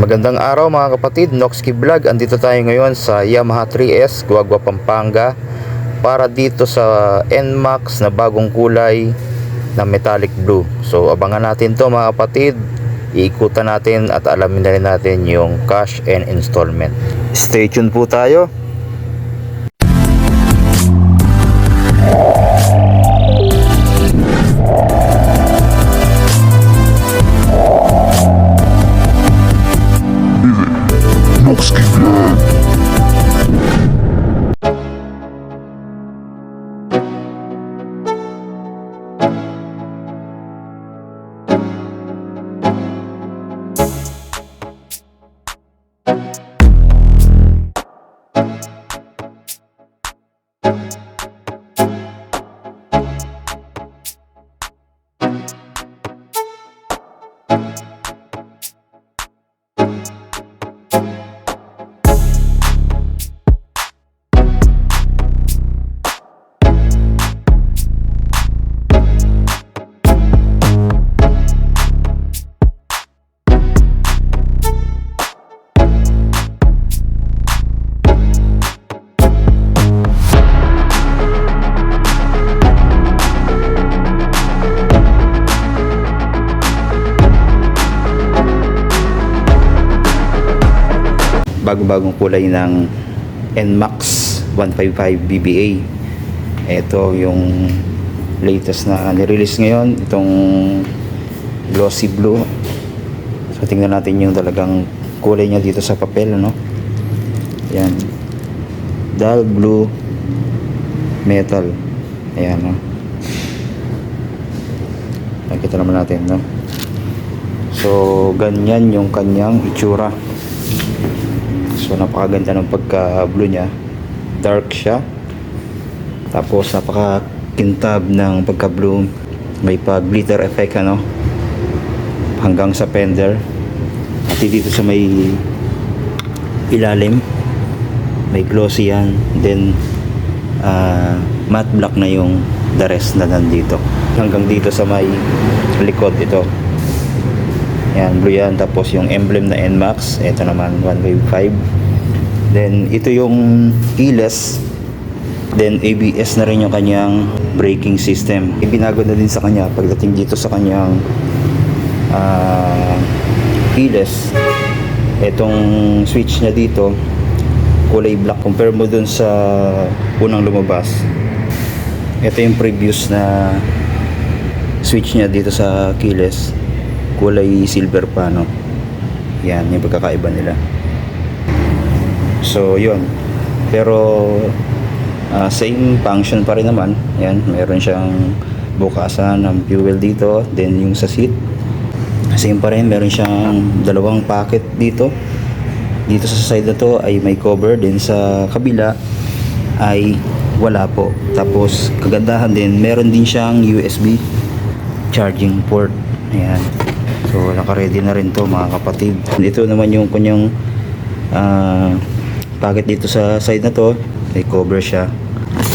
Magandang araw mga kapatid, Noxki Vlog. Andito tayo ngayon sa Yamaha 3S, Guagua, Pampanga para dito sa NMAX na bagong kulay na metallic blue. So abangan natin to mga kapatid. Iikutan natin at alamin na rin natin yung cash and installment. Stay tuned po tayo. Bagong-bagong kulay ng NMAX 155 BBA. Ito yung latest na nirelease ngayon, itong glossy blue. So tingnan natin yung talagang kulay niya dito sa papel, ano? Yan. Dull blue metal. Ayan, no? Nakita naman natin, no? So, ganyan yung kanyang itsura. So napakaganda ng pagka blue niya. Dark siya. Tapos napaka kintab ng pagka blue. May pa glitter effect ano. Hanggang sa fender. At dito sa may ilalim may glossy yan. Then ah, matte black na yung the rest na nandito. Hanggang dito sa may likod ito. Yan, blue yan. Tapos yung emblem na NMAX, ito naman 155. Then ito yung keyless. Then ABS na rin yung kanyang braking system. Ibinago na din sa kanya pagdating dito sa kanyang ah, keyless. Itong switch niya dito kulay black compare mo dun sa unang lumabas. Ito yung previous na switch niya dito sa keyless kulay silver pa no? Yan yung pagkakaiba nila. So yun. Pero ah, same function pa rin naman. Yan meron siyang bukasan ng fuel dito then yung sa seat. Same pa rin meron siyang dalawang pocket dito. Dito sa side na to ay may cover din sa kabila ay wala po. Tapos kagandahan din meron din siyang USB charging port. Ayan so naka-ready na rin to mga kapatid. Ito naman yung kanyang ah, packet dito sa side na to. May cover siya.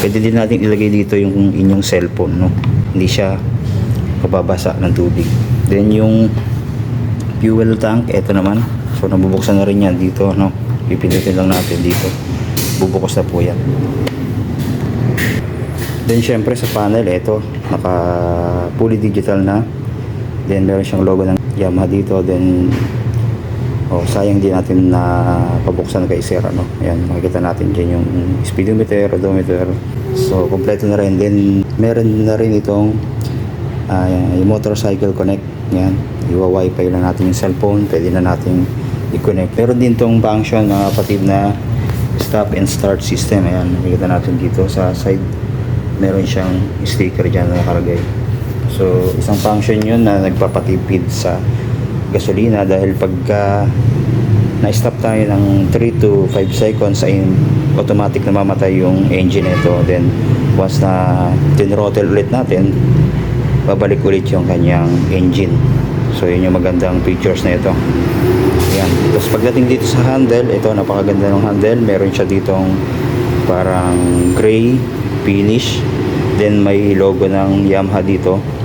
Pwede din natin ilagay dito yung inyong cellphone no? Hindi siya mababasa ng tubig. Then yung fuel tank ito naman. So nabubuksan na rin yan dito no? Pipindutin lang natin dito. Bubukos na po yan. Then syempre sa panel ito naka fully digital na then meron siyang logo ng Yamaha dito. Then oh sayang din natin na pabuksan kay sir ano. Ayan makikita natin dyan yung speedometer odometer. So kompleto na rin. Then meron na rin itong ah, yung motorcycle connect. Yan iwa wifi lang natin yung cellphone. Pwede na natin i-connect. Meron din tong function mga kapatid na stop and start system. Ayan makikita natin dito sa side. Meron siyang sticker dyan na nakalagay so isang function yun na nagpapatipid sa gasolina dahil pagka na-stop tayo ng 3 to 5 seconds ay automatic na mamatay yung engine nito. Then once na tinrottle ulit natin babalik ulit yung kanyang engine. So yun yung magandang features na ito. Yan tapos pagdating dito sa handle ito napakaganda ng handle. Meron siya ditong parang gray finish. Then may logo ng Yamaha dito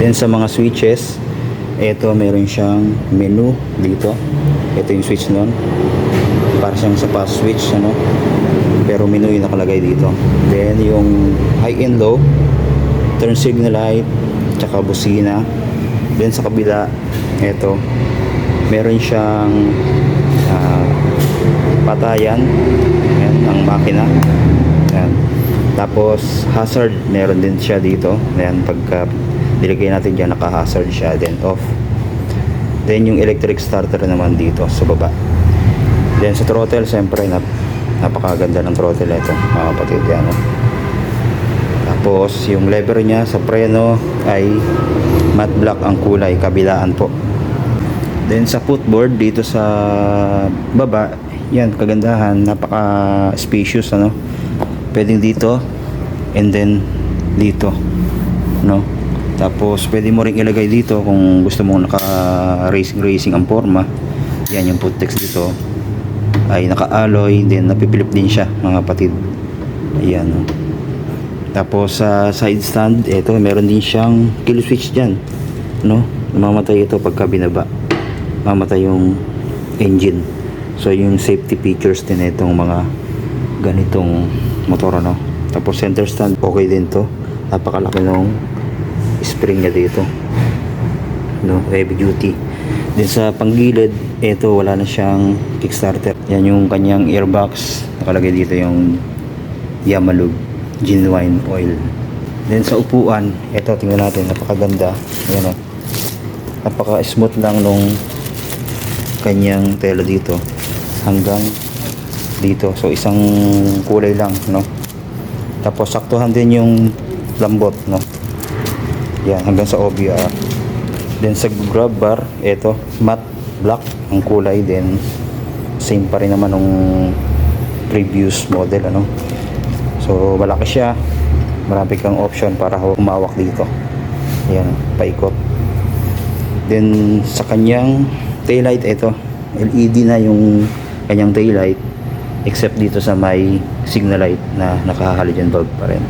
then sa mga switches ito meron siyang menu dito. Ito yung switch nun. Para siyang sa fast switch, ano. Pero menu yung nakalagay dito. Then yung high and low, turn signal light, tsaka busina. Then sa kabila, ito, meron siyang ah, patayan. Ayan, ang makina. Ayan. Tapos hazard, meron din siya dito. Ayan, pagka nilagay natin dyan, naka-hazard siya. Then off. Then yung electric starter naman dito sa baba. Then sa throttle, siyempre, nap napakaganda ng throttle ito, mga kapatid. Yan, no? Tapos yung lever niya sa preno ay matte black ang kulay, kabilaan po. Then sa footboard dito sa baba, yan kagandahan, napaka spacious ano. Pwedeng dito and then dito, no. Tapos pwede mo ring ilagay dito kung gusto mo naka racing ang forma. Yan yung Putex dito ay naka-alloy then napipilip din siya mga kapatid. Ayan. no. Tapos sa side stand, ito meron din siyang kill switch diyan, no? Mamatay ito pagka binaba. Mamatay yung engine. So yung safety features din itong mga ganitong motor ano. Tapos center stand okay din to. Napakalaki ng spring niya dito. No, heavy duty. Din sa panggilid, ito wala na siyang kickstarter. Yan yung kanyang airbox. Nakalagay dito yung Yamalug genuine oil. Then sa upuan, ito tingnan natin, napakaganda. Ayan o. Napaka-smooth lang nung kanyang tela dito hanggang dito. So isang kulay lang, no? Tapos saktuhan din yung lambot, no? Yan, hanggang sa OBR. Then sa grab bar, ito, matte black ang kulay. Then same pa rin naman nung previous model, ano? So, malaki siya. Marami kang option para humawak dito. Ayan, paikot. Then, sa kanyang taillight, ito. LED na yung kanyang taillight. Except dito sa may signal light na naka-halogen bulb pa rin.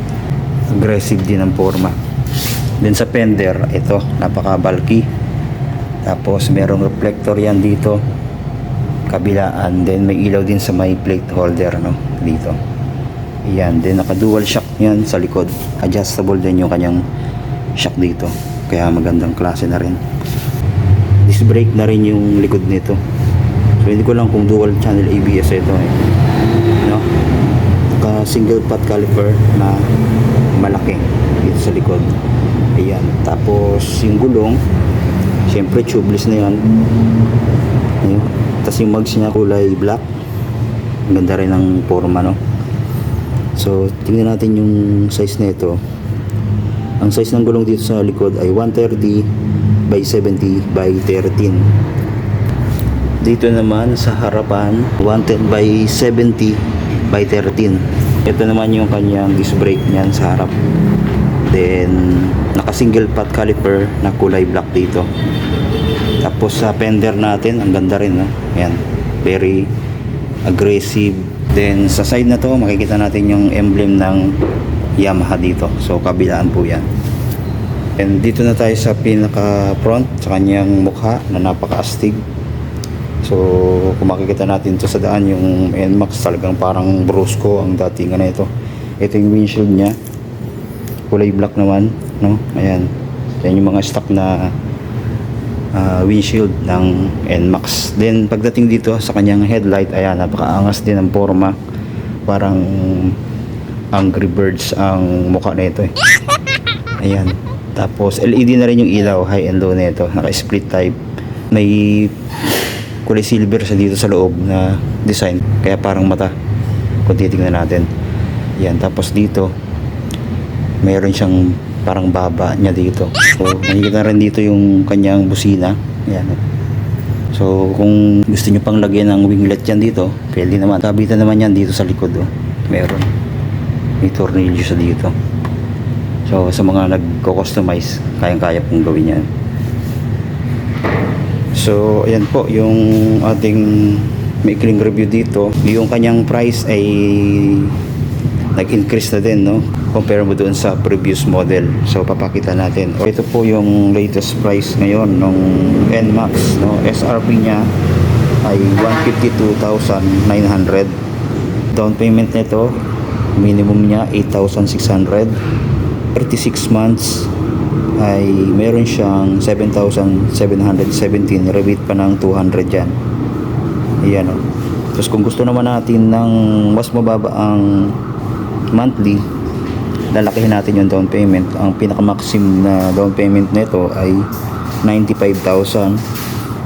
Aggressive din ang forma. Then sa fender, ito, napaka-bulky. Tapos, merong reflector yan dito. Kabilaan. Then, may ilaw din sa may plate holder, no? Dito. Yan, then naka dual shock yan sa likod. Adjustable din yung kanyang shock dito. Kaya magandang klase na rin. Disc brake na rin yung likod nito. So hindi ko lang kung dual channel ABS ito eh. No? Naka single pot caliper na malaki dito sa likod. Ayan. Tapos yung gulong, syempre tubeless na yan. Ayun. Tapos yung mags niya kulay black. Ang ganda rin ng forma no. So, tingnan natin yung size nito. Ang size ng gulong dito sa likod ay 130 by 70 by 13. Dito naman sa harapan, 110 by 70 by 13. Ito naman yung kanyang disc brake niyan sa harap. Then, naka single pot caliper na kulay black dito. Tapos sa fender natin, ang ganda rin, no? Ayan, very aggressive. Then sa side na to, makikita natin yung emblem ng Yamaha dito. So kabilaan po yan. And dito na tayo sa pinaka front sa kanyang mukha na napaka-astig. So kung makikita natin to sa daan yung NMAX talagang parang brusco ang datingan na ito. Ito yung windshield niya. Kulay black naman, no? Ayan. Yan yung mga stock na uh, windshield ng NMAX. Then pagdating dito sa kanyang headlight, ayan, napakaangas din ang forma. Parang Angry Birds ang mukha nito eh. Ayan. Tapos LED na rin yung ilaw, high and low nito. Naka-split type. May kulay silver sa dito sa loob na design. Kaya parang mata. Kung titignan natin. Yan. Tapos dito, mayroon siyang parang baba niya dito. So, makikita rin dito yung kanyang busina. Ayan. So, kung gusto nyo pang lagyan ng winglet yan dito, pwede naman. Kabitan naman yan dito sa likod. Oh. Meron. May tornilyo sa dito. So, sa mga nagko-customize, kayang-kaya pong gawin yan. So, ayan po, yung ating maikling review dito. Yung kanyang price ay nag-increase na din, no? Compare mo doon sa previous model. So papakita natin. O, ito po yung latest price ngayon ng NMAX. No? SRP niya ay 152,900. Down payment nito, minimum niya 8,600. 36 months ay meron siyang 7,717 rebate pa ng 200 dyan ayan o tapos kung gusto naman natin ng mas mababa ang monthly lalakihin natin yung down payment. Ang pinaka-maximum na down payment nito ay 95,000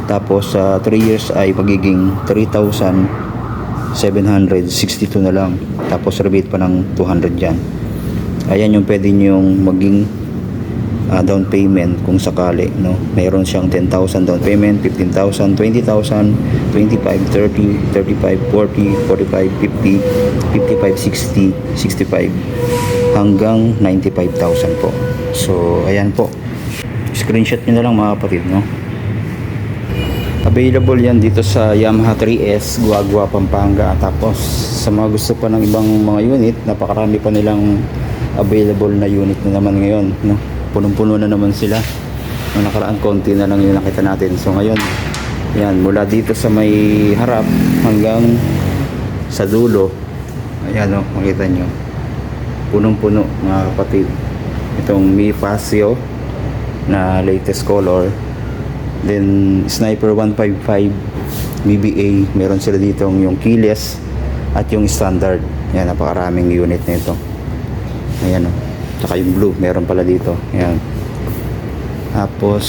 tapos sa 3 years ay magiging 3,762 na lang. Tapos rebate pa ng 200 dyan ayan yung pwede nyong maging ah, down payment kung sakali no? Mayroon siyang 10,000 down payment 15,000 20,000 25 30 35 40 45 50 55 60 65 hanggang 95,000 po. So ayan po. Screenshot nyo na lang mga kapatid no? Available yan dito sa Yamaha 3S Guagua Pampanga. Tapos sa mga gusto pa ng ibang mga unit napakarami pa nilang available na unit na naman ngayon no? Punong-puno na naman sila. Nung nakaraan konti na lang yung nakita natin. So ngayon yan mula dito sa may harap hanggang sa dulo. Ayan o makita nyo punong-puno mga kapatid. Itong Mi Pasio na latest color. Then Sniper 155 BBA meron sila dito yung keyless at yung standard. Yan napakaraming unit nito ayan o tsaka yung blue meron pala dito. Ayan. Tapos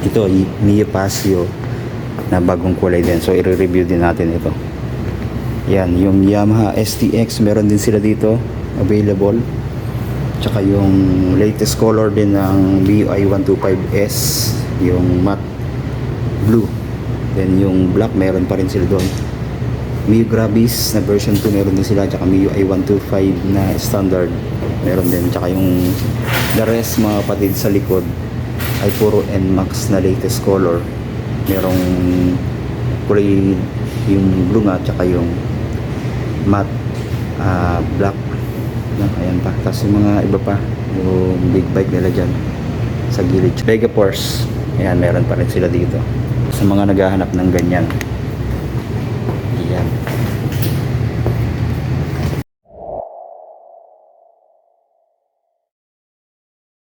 ito Mia Pasio na bagong kulay din. So i-review din natin ito yan yung Yamaha STX meron din sila dito available. Tsaka yung latest color din ng MIUI 125S yung matte blue. Then yung black meron pa rin sila doon. Miu Gravis na version 2 meron din sila. Tsaka MIUI 125 na standard meron din. Tsaka yung the rest mga kapatid sa likod ay puro NMAX na latest color. Merong kulay yung blue nga tsaka yung matte ah, black. Yan, ayan pa. Tapos yung mga iba pa yung big bike nila dyan sa gilid. Vega Force ayan meron pa rin sila dito. Sa mga naghahanap ng ganyan